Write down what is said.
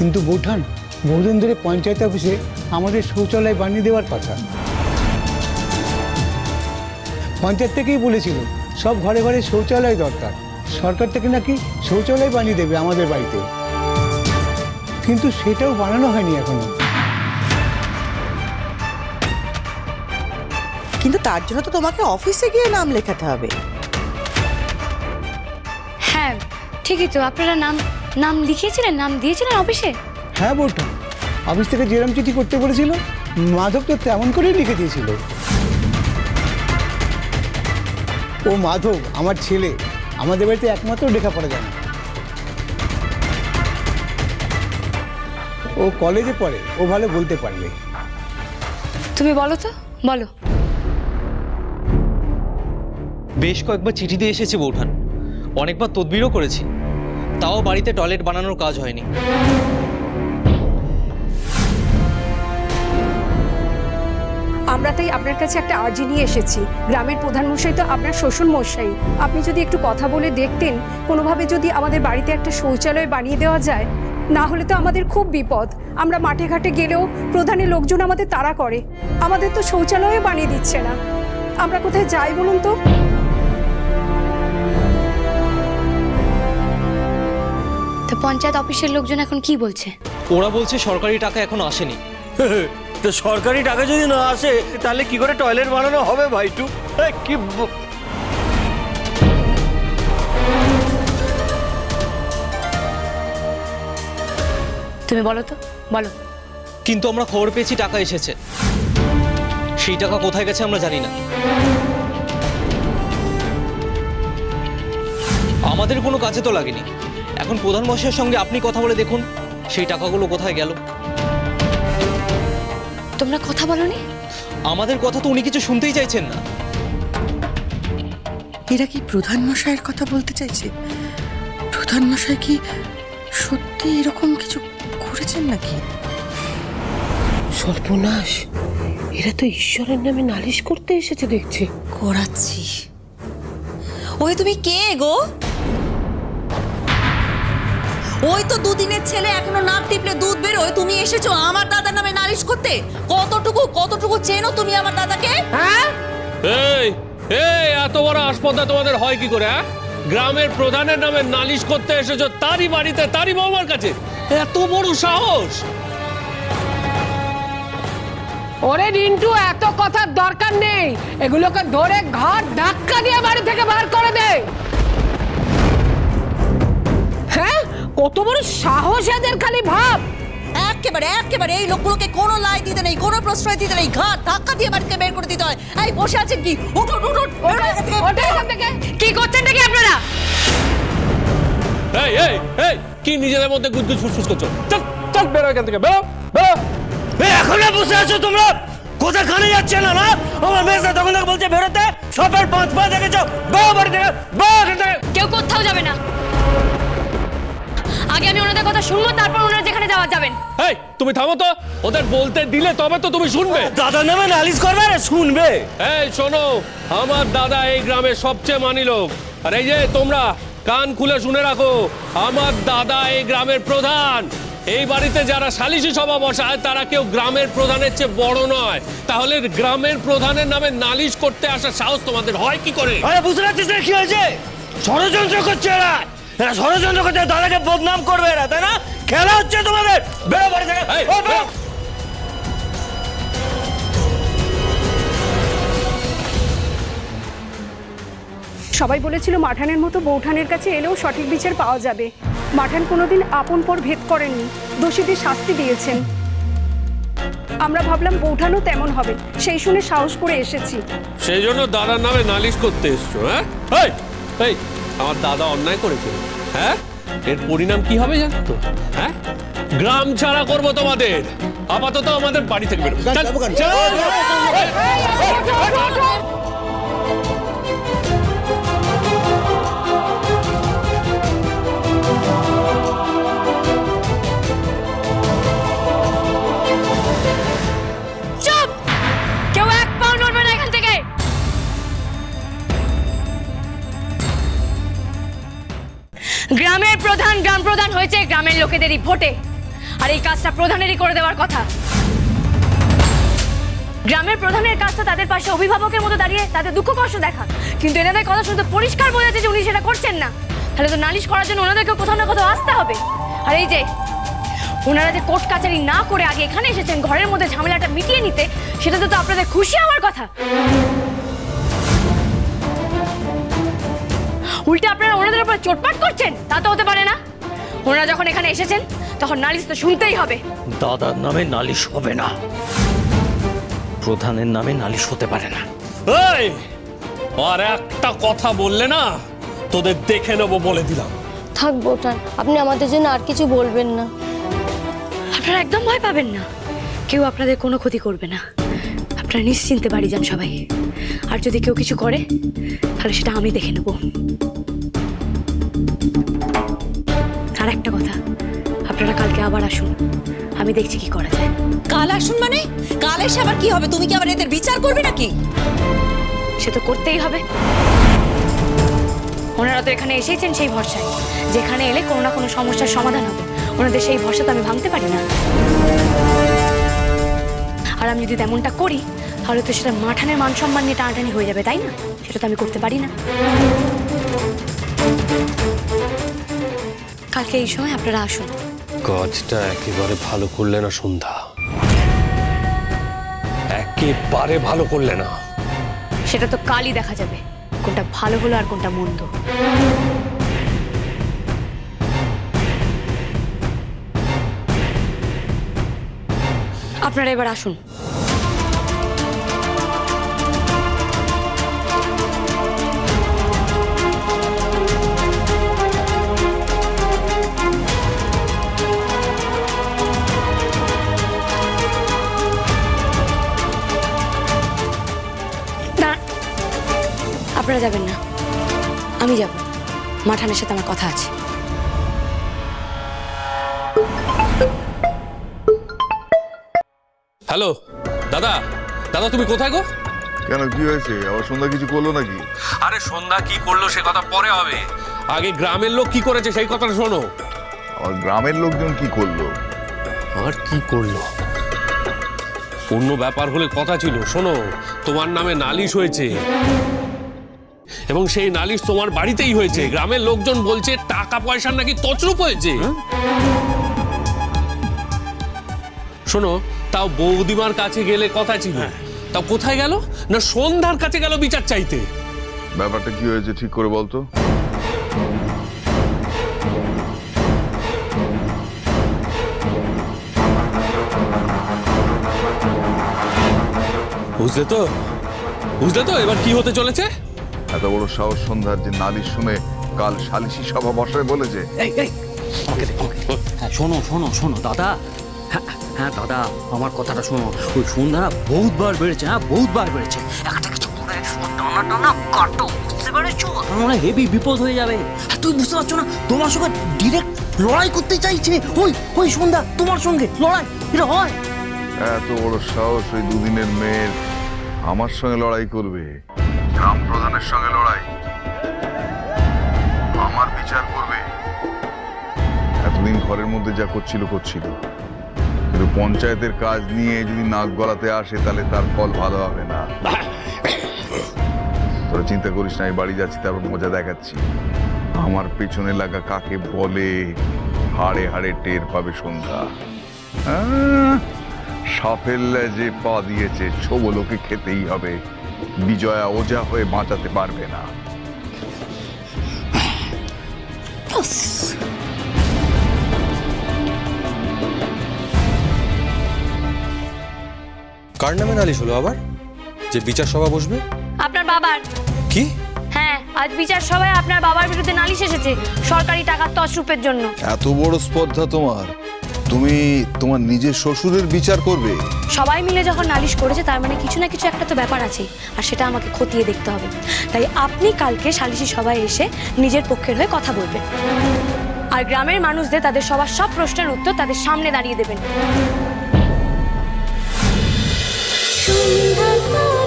কিন্তু বৌঠান বহুদিন ধরে পঞ্চায়েত অফিসে আমাদের শৌচালয় বানিয়ে দেওয়ার কথা। পঞ্চায়েত থেকেই বলেছিল সব ঘরে ঘরে শৌচালয় দরকার। সরকার থেকে নাকি শৌচালয় বানিয়ে দেবে আমাদের বাড়িতে। কিন্তু সেটাও বানানো হয়নি এখনও। কিন্তু তার জন্য তো তোমাকে অফিসে গিয়ে নাম লেখাতে হবে। হ্যাঁ ঠিকই তো আপনারা নাম নাম লিখিয়েছিলেন? নাম দিয়েছিলেন অফিসে? হ্যাঁ বৌঠান অফিস থেকে যেরম চিঠি করতে বলেছিল মাধব তো তেমন করেই লিখে দিয়েছিল। ও মাধব আমার ছেলে আমাদের বাড়িতে একমাত্র লেখা লেখাপড়া জানে। ও কলেজে পড়ে ও ভালো বলতে পারবে। তুমি বলো তো বলো। বেশ কয়েকবার চিঠি দিয়ে এসেছি বৌঠান। অনেকবার তদবিরও করেছি। তাও বাড়িতে টয়লেট বানানোর কাজ হয়নি। আমরা তাই আপনার কাছে একটা আর্জি নিয়ে এসেছি। গ্রামের প্রধান মশাই তো আপনার শ্বশুর মশাই। আপনি যদি একটু কথা বলে দেখতেন, কোনোভাবে যদি আমাদের বাড়িতে একটা শৌচালয় বানিয়ে দেওয়া যায়, না হলে তো আমাদের খুব বিপদ। আমরা মাঠে ঘাটে গেলেও প্রধানের লোকজন আমাদের তাড়া করে। আমাদের তো শৌচালয়ও বানিয়ে দিচ্ছে না। আমরা কোথায় যাই বলুন তো? তো পঞ্চায়েত অফিসের লোকজন এখন কি বলছে? ওরা বলছে সরকারি টাকা এখনও আসেনি। তো সরকারি টাকা যদি না আসে তাহলে কি করে টয়লেট বানানো হবে ভাইটু কি তুমি বলো তো বলো। কিন্তু আমরা খবর পেয়েছি টাকা এসেছে। সেই টাকা কোথায় গেছে আমরা জানি না। আমাদের কোনো কাজে তো লাগেনি। এখন প্রধান মশাইয়ের সঙ্গে আপনি কথা বলে দেখুন সেই টাকাগুলো কোথায় গেল। তোমরা কথা বলনি? আমাদের কথা তো উনি কিছু শুনতেই চাইছেন না। এরা কি প্রধান মশাইয়ের কথা বলতে চাইছে? প্রধান মশাই কি সত্যি এরকম কিছু করেছেন নাকি? সর্বনাশ! এরা তো ঈশ্বরের নামে নালিশ করতে এসেছে দেখছি। করাচ্ছি। ওই তুমি কে গো? ওই তো দুদিনের ছেলে এখনও নাক টিপলে দুধ বেরোয়। তুমি এসেছ আমার দাদার নামে নালিশ করতে? কতটুকু কতটুকু চেনো তুমি আমার দাদাকে? হ্যাঁ? এই এই এত বড় আসপদা তোমাদের হয় কি করে হ্যাঁ? গ্রামের প্রধানের নামে নালিশ করতে এসেছ তারই বাড়িতে তারই বৌমার কাছে। এত বড় সাহস! ওরে রিন্টু এত কথার দরকার নেই। এগুলোকে ধরে ঘর ধাক্কা দিয়ে বাড়ি থেকে বার করে দে। কত বড় সাহস এদের খালি ভাব। একেবারে একেবারে এই লোকগুলোকে কোনো লাই দিতে নেই কোনো প্রশ্রয় দিতে নেই ঘাট ধাক্কা দিয়ে বাড়িতে বের করে দিতে হয়। এই বসে আছেন কি? উঠুন উঠুন কি করছেন নাকি আপনারা? এই এই এই কি নিজেদের মধ্যে গুজগুজ ফুসফুস করছ? চল চল বেরো এখান থেকে বেরো বেরো এই, এখনও বসে আছো তোমরা? কোথায় খানে যাচ্ছে না না? আমার মেয়ে তখন বলছে বেরোতে। সবার পাঁচ পা দেখেছ? বাবা বাড়ি থেকে কথা শুনব তারপর ওনারা যেখানে যাওয়া যাবেন। এই তুমি থামো তো। ওদের বলতে দিলে তবে তো তুমি শুনবে। দাদার নামে নালিশ করবে আর শুনবে। এই শোনো আমার দাদা এই গ্রামের সবচেয়ে মানি লোক। আর এই যে তোমরা কান খুলে শুনে রাখো আমার দাদা এই গ্রামের প্রধান। এই বাড়িতে যারা সালিশি সভা বসায় তারা কেউ গ্রামের প্রধানের চেয়ে বড় নয়। তাহলে গ্রামের প্রধানের নামে নালিশ করতে আসার সাহস তোমাদের হয় কি করে? আরে বুঝতে পারছিস না কি হয়েছে? ষড়যন্ত্র করছে এরা। এরা ষড়যন্ত্র করছে দাদাকে বদনাম করবে এরা তাই না? খেলা হচ্ছে তোমাদের। বেরো বাড়ি থেকে। সবাই বলেছিল মাঠানের মতো বৌঠানের কাছে এলেও সঠিক বিচার পাওয়া যাবে। মাঠান কোনোদিন আপন পর ভেদ করেননি। দোষীদের শাস্তি দিয়েছেন। আমরা ভাবলাম বৌঠানও তেমন হবে। সেই শুনে সাহস করে এসেছি। সেই জন্য দাদার নামে নালিশ করতে এসছো হ্যাঁ? এই! এই আমার দাদা অন্যায় করেছে হ্যাঁ এর পরিণাম কি হবে জানো তো হ্যাঁ গ্রাম ছাড়া করব তোমাদের আপাতত আমাদের বাড়ি থেকে বেরো গ্রামের প্রধান, গ্রাম প্রধান হয়েছে গ্রামের লোকেদেরই ভোটে। আর এই কাজটা প্রধানেরই করে দেওয়ার কথা। গ্রামের প্রধানের কাজটা তাদের পাশে অভিভাবকের মতো দাঁড়িয়ে তাদের দুঃখ কষ্ট দেখা। কিন্তু এনাদের কথা শুনতে পরিষ্কার বোঝা যাচ্ছে যে উনি সেটা করছেন না। তাহলে তো নালিশ করার জন্য ওনাদেরকে কোথাও না কোথাও আসতে হবে। আর এই যে, ওনারা যে কোর্ট কাচারি না করে আগে এখানে এসেছেন, ঘরের মধ্যে ঝামেলাটা মিটিয়ে নিতে, সেটাতে তো আপনাদের খুশি হওয়ার কথা। উল্টে আপনারা ওনাদের উপর চোটপাট করছেন? তা তো হতে পারে না। ওনারা যখন এখানে এসেছেন তখন নালিশ তো শুনতেই হবে। দাদার নামে নালিশ হবে না। প্রধানের নামে নালিশ হতে পারে না। এই আর একটা কথা বললে না তোদের দেখে নেব বলে দিলাম। থাক বোটান আপনি আমাদের জন্য আর কিছু বলবেন না। আপনারা একদম ভয় পাবেন না। কেউ আপনাদের কোনো ক্ষতি করবে না। আপনারা নিশ্চিন্তে বাড়ি যান সবাই। আর যদি কেউ কিছু করে তাহলে সেটা আমি দেখে নেব। আর একটা কথা আপনারা কালকে আবার আসুন। আমি দেখছি কি করা যায়। কাল আসুন মানে? কাল এসে আবার কি হবে? তুমি কি আবার এদের বিচার করবে নাকি? সে তো করতেই হবে। ওনারা তো এখানে এসেছেন সেই ভরসায়। যেখানে এলে কোনো না কোনো সমস্যার সমাধান হবে। ওনাদের সেই ভরসা তো আমি ভাঙতে পারি না। আর আমি যদি তেমনটা করি তাহলে তো সেটা মাঠানের মান সম্মান নিয়ে টানাটানি হয়ে যাবে তাই না? সেটা তো আমি করতে পারি না। কালকে এই সময় আপনারা আসুন। কাজটা একেবারে ভালো করলে না সন্ধ্যা? একেবারে ভালো করলে না? সেটা তো কালই দেখা যাবে কোনটা ভালো হলো আর কোনটা মন্দ। আপনারা এবার আসুন। আপনারা যাবেন না। আমি যাব। মাঠানের সাথে আমার কথা আছে। হ্যালো দাদা দাদা তুমি কোথায় গো? কেন কি হয়েছে? আবার সন্ধ্যা কিছু করল নাকি? আরে সন্ধ্যা কি করল সে কথা পরে হবে। আগে গ্রামের লোক কি করেছে সেই কথাটা শোনো। আর গ্রামের লোকজন কি করল? আর কি করল? অন্য ব্যাপার হলে কথা ছিল। শোনো তোমার নামে নালিশ হয়েছে। এবং সেই নালিশ তোমার বাড়িতেই হয়েছে। গ্রামের লোকজন বলছে টাকা পয়সার নাকি তছরূপ হয়েছে। শোনো তাও বৌদিমার কাছে গেলে কথা ছিল। তাও কোথায় গেল? না সন্ধ্যার কাছে গেল বিচার চাইতে? ব্যাপারটা কি হয়েছে ঠিক করে বলতো? বুঝলে তো? বুঝলে তো? এবার কি হতে চলেছে? এত বড় সাহস সন্ধ্যার যে নালিশ শুনে কাল সালিশি সভা বসায় বলেছে। হ্যাঁ শোনো শোনো শোনো দাদা। হ্যাঁ হ্যাঁ দাদা, আমার কথাটা শোনো। ওই সন্ধ্যারা বহুতবার বেড়েছে হ্যাঁ বহুতবার বেড়েছে। একটা কিছু করে টানা টানা কাটো, বুঝতে পেরেছ? মানে হেভি বিপদ হয়ে যাবে। তুই বুঝতে পারছ না, তোমার সঙ্গে ডিরেক্ট লড়াই করতে চাইছে। ওই ওই সন্ধ্যা, তোমার সঙ্গে লড়াই, এটা হয়। এত বড় সাহস ওই দুদিনের মেয়ের। আমার সঙ্গে লড়াই করবে। গ্রাম প্রধানের সঙ্গে লড়াই। আমার বিচার করবে। এতদিন ঘরের মধ্যে যা করছিল করছিল। কিন্তু পঞ্চায়েতের কাজ নিয়ে যদি নাক গলাতে আসে, তাহলে তার ফল ভালো হবে না। তোরা চিন্তা করিস না, আমি বাড়ি যাচ্ছি, তারপর মজা দেখাচ্ছি। আমার পেছনে লাগা কাকে বলে, হাড়ে হাড়ে টের পাবে সন্ধ্যা। সাপের যে পা দিয়েছে ছোবলোকে খেতেই হবে। বিজয়া ওজা হয়ে বাঁচাতে পারবে না। কার নামে নালিশ হলো আবার? যে বিচার সভা বসবে? আপনার বাবার। কি? হ্যাঁ আজ বিচার সভায় আপনার বাবার বিরুদ্ধে নালিশ এসেছে সরকারি টাকার তছরূপের জন্য। এত বড় স্পর্ধা তোমার। তুমি তোমার নিজের শ্বশুরের বিচার করবে। সবাই মিলে যখন নালিশ করেছে তার মানে কিছু না কিছু একটা তো ব্যাপার আছে আর সেটা আমাকে খতিয়ে দেখতে হবে। তাই আপনি কালকে সালিশি সভায় এসে নিজের পক্ষের হয়ে কথা বলবেন। আর গ্রামের মানুষদের তাদের সবার সব প্রশ্নের উত্তর তাদের সামনে দাঁড়িয়ে দেবেন। সন্ধ্যা